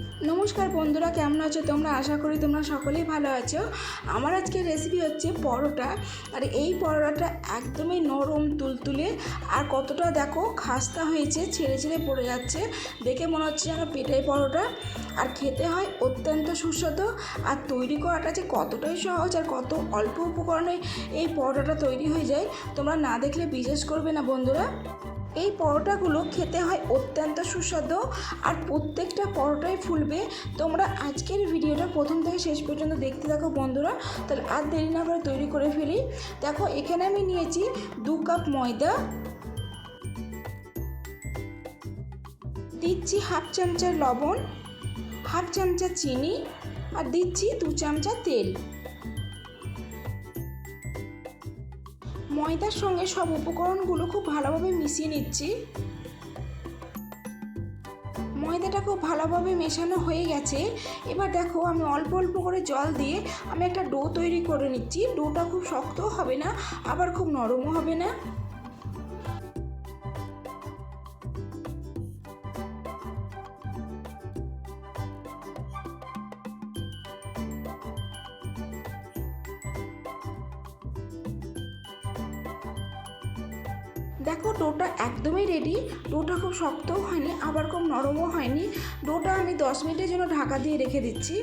নমস্কার বন্ধুরা, কেমন আছো তোমরা? আশা করি তোমরা সকলেই ভালো আছো। আমার আজকের রেসিপি হচ্ছে পরোটা। আর এই পরোটাটা একদমই নরম, তুলতুলে, আর কতটা দেখো খাস্তা হয়েছে, ছেড়ে ছেড়ে পড়ে যাচ্ছে। দেখে মনে হচ্ছে যেন পেটাই পরোটা। আর খেতে হয় অত্যন্ত সুস্বাদু, আর তৈরি করাটা যে কতটাই সহজ আর কত অল্প উপকরণে এই পরোটাটা তৈরি হয়ে যায়, তোমরা না দেখলে বিশ্বাস করবে না বন্ধুরা। এই পরোটাগুলো খেতে হয় অত্যন্ত সুস্বাদু আর প্রত্যেকটা পরোটাই ফুলবে। তোমরা আজকের ভিডিওটা প্রথম থেকে শেষ পর্যন্ত দেখতে থাকো বন্ধুরা। তাহলে আর দেরি না করে তৈরি করে ফেলি। দেখো, এখানে আমি নিয়েছি দু কাপ ময়দা। দিচ্ছি হাফ চামচা লবণ, হাফ চামচা চিনি আর দিচ্ছি দু চামচা তেল। ময়দার সঙ্গে সব উপকরণগুলো খুব ভালোভাবে মিশিয়ে নিচ্ছি। ময়দাটা খুব ভালোভাবে মেশানো হয়ে গেছে। এবার দেখো আমি অল্প অল্প করে জল দিয়ে আমি একটা ডো তৈরি করে নিচ্ছি। ডোটা খুব শক্তও হবে না, আবার খুব নরমও হবে না। দেখো ডোটা একদমই রেডি ডোটা খুব শক্তও হয়নি, আবার খুব নরমও হয়নি। ডোটা আমি দশ মিনিটের জন্য ঢাকা দিয়ে রেখে দিচ্ছি।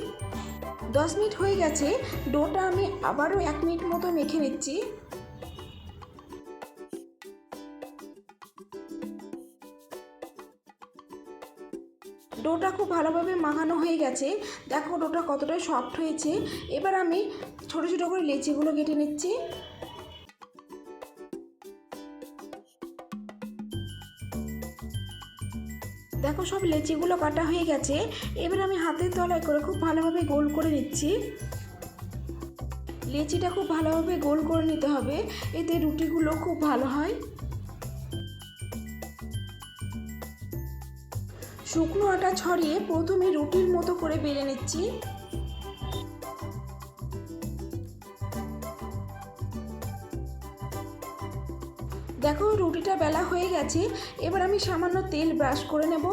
দশ মিনিট হয়ে গেছে, ডোটা আমি আবারও এক মিনিট মতো মেখে নিচ্ছি। ডোটা খুব ভালোভাবে মাখানো হয়ে গেছে। দেখো ডোটা কতটা সফট হয়েছে। এবার আমি ছোটো ছোটো করে লেচিগুলো কেটে নিচ্ছি। দেখো সব লেচিগুলো কাটা হয়ে গেছে। এবার আমি হাতের তলায় করে খুব ভালোভাবে গোল করে নিচ্ছি। লেচিটা খুব ভালোভাবে গোল করে নিতে হবে, এতে রুটিগুলো খুব ভালো হয়। শুকনো আটা ছড়িয়ে প্রথমে রুটির মতো করে বেলে নিচ্ছি। রুটিটা বেলা হয়ে গেছে, এবার আমি সামান্য তেল ব্রাশ করে নেব।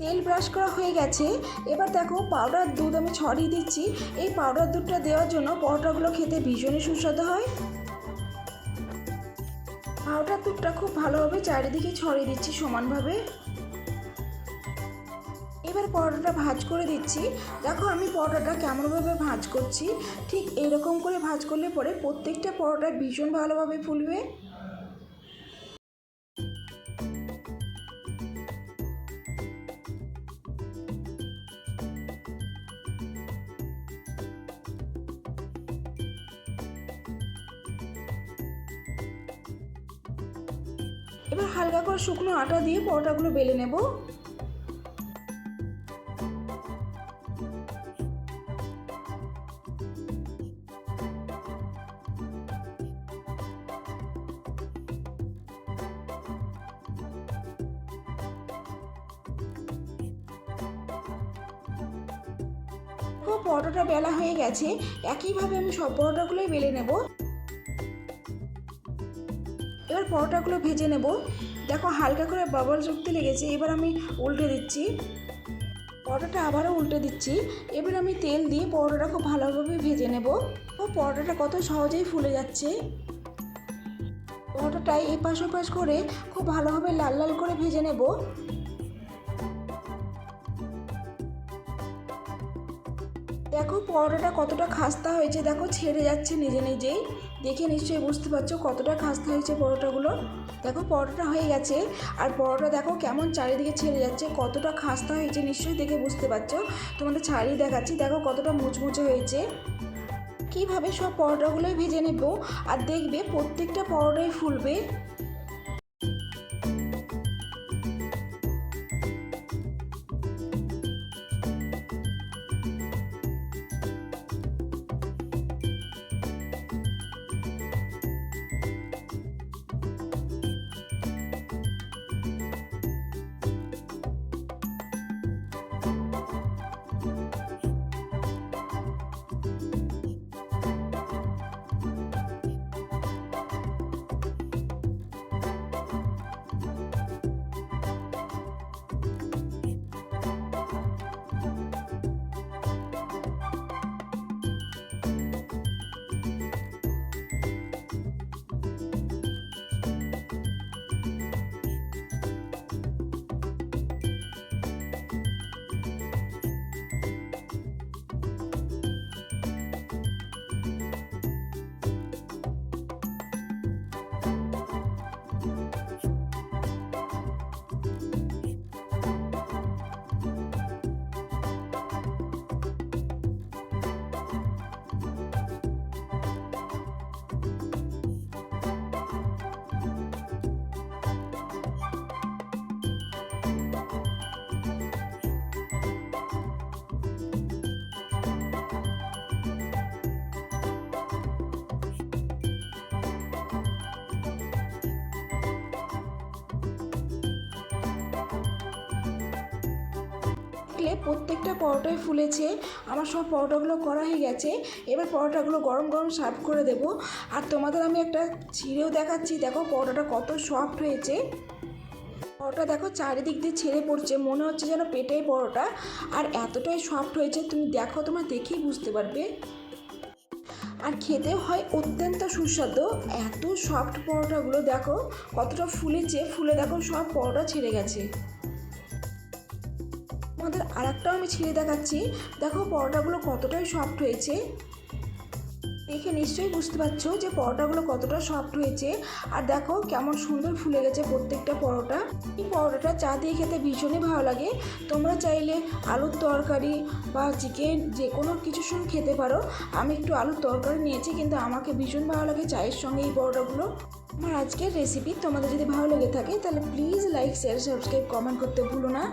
তেল ব্রাশ করা হয়ে গেছে, এবার দেখো পাউডার দুধ আমি ছড়িয়ে দিচ্ছি। এই পাউডার দুধটা দেওয়ার জন্য পরোটাগুলো খেতে ভীষণই সুস্বাদু হয়। পাউডার দুধটা খুব ভালোভাবে চারিদিকে ছড়িয়ে দিচ্ছি সমানভাবে। এবার পরোটাটা ভাজ করে দিচ্ছি। দেখো আমি পরোটাটা কেমনভাবে ভাজ করছি। ঠিক এরকম করে ভাজ করলে পরে প্রত্যেকটা পরোটা ভীষণ ভালোভাবে ফুলবে। এবার হালকা করে শুকনো আটা দিয়ে পরোটাগুলো বেলে নেব। তো পরোটাটা বেলা হয়ে গেছে, একইভাবে আমি সব পরোটাগুলোই বেলে নেব। এবার পরোটাগুলো ভেজে নেব। দেখো হালকা করে বাবল উঠতে লেগেছে, এবার আমি উল্টে দিচ্ছি। পরোটাটা আবারও উল্টে দিচ্ছি। এবার আমি তেল দিয়ে পরোটাটা খুব ভালোভাবে ভেজে নেব। ও, পরোটাটা কত সহজেই ফুলে যাচ্ছে। পরোটাটাই এপাশ ওপাশ করে খুব ভালোভাবে লাল লাল করে ভেজে নেব। দেখো পরোটাটা কতটা খাস্তা হয়েছে, দেখো ছেড়ে যাচ্ছে নিজে নিজেই। দেখে নিশ্চয়ই বুঝতে পারছ কতটা খাস্তা হয়েছে পরোটাগুলো। দেখো পরোটা হয়ে গেছে, আর পরোটা দেখো কেমন চারিদিকে ছেড়ে যাচ্ছে, কতটা খাস্তা হয়েছে নিশ্চয়ই দেখে বুঝতে পারছ। তোমাদের ছাড়িয়ে দেখাচ্ছি, দেখো কতটা মুচমুচে হয়েছে। কীভাবে সব পরোটাগুলোই ভেজে নেব, আর দেখবে প্রত্যেকটা পরোটাই ফুলবে। চাইলে প্রত্যেকটা পরোটাই ফুলেছে। আমার সব পরোটাগুলো করা হয়ে গেছে। এবার পরোটাগুলো গরম গরম সার্ভ করে দেব। আর তোমাদের আমি একটা ছিঁড়েও দেখাচ্ছি। দেখো পরোটাটা কত সফট হয়েছে। পরোটা দেখো চারিদিক দিয়ে ছেড়ে পড়ছে। মনে হচ্ছে যেন পেটেই পরোটা। আর এতটাই সফট হয়েছে, তুমি দেখো তোমার, দেখেই বুঝতে পারবে। আর খেতে হয় অত্যন্ত সুস্বাদু। এত সফট পরোটাগুলো দেখো, কতটা ফুলেছে। ফুলে দেখো সব পরোটা ছেড়ে গেছে। তোমাদের আরেকটাও আমি ছিঁড়ে দেখাচ্ছি। দেখো পরোটাগুলো কতটাই সফট হয়েছে। দেখে নিশ্চয়ই বুঝতে পারছ যে পরোটাগুলো কতটা সফট হয়েছে। আর দেখো কেমন সুন্দর ফুলে গেছে প্রত্যেকটা পরোটা। এই পরোটাটা চা দিয়ে খেতে ভীষণই ভালো লাগে। তোমরা চাইলে আলুর তরকারি বা চিকেন যে কোনো কিছুর সঙ্গে খেতে পারো। আমি একটু আলুর তরকারি নিয়েছি কিন্তু আমাকে ভীষণ ভালো লাগে চায়ের সঙ্গে এই পরোটাগুলো। আমার আজকের রেসিপি তোমাদের যদি ভালো লেগে থাকে তাহলে please like share subscribe comment করতে ভুলো না।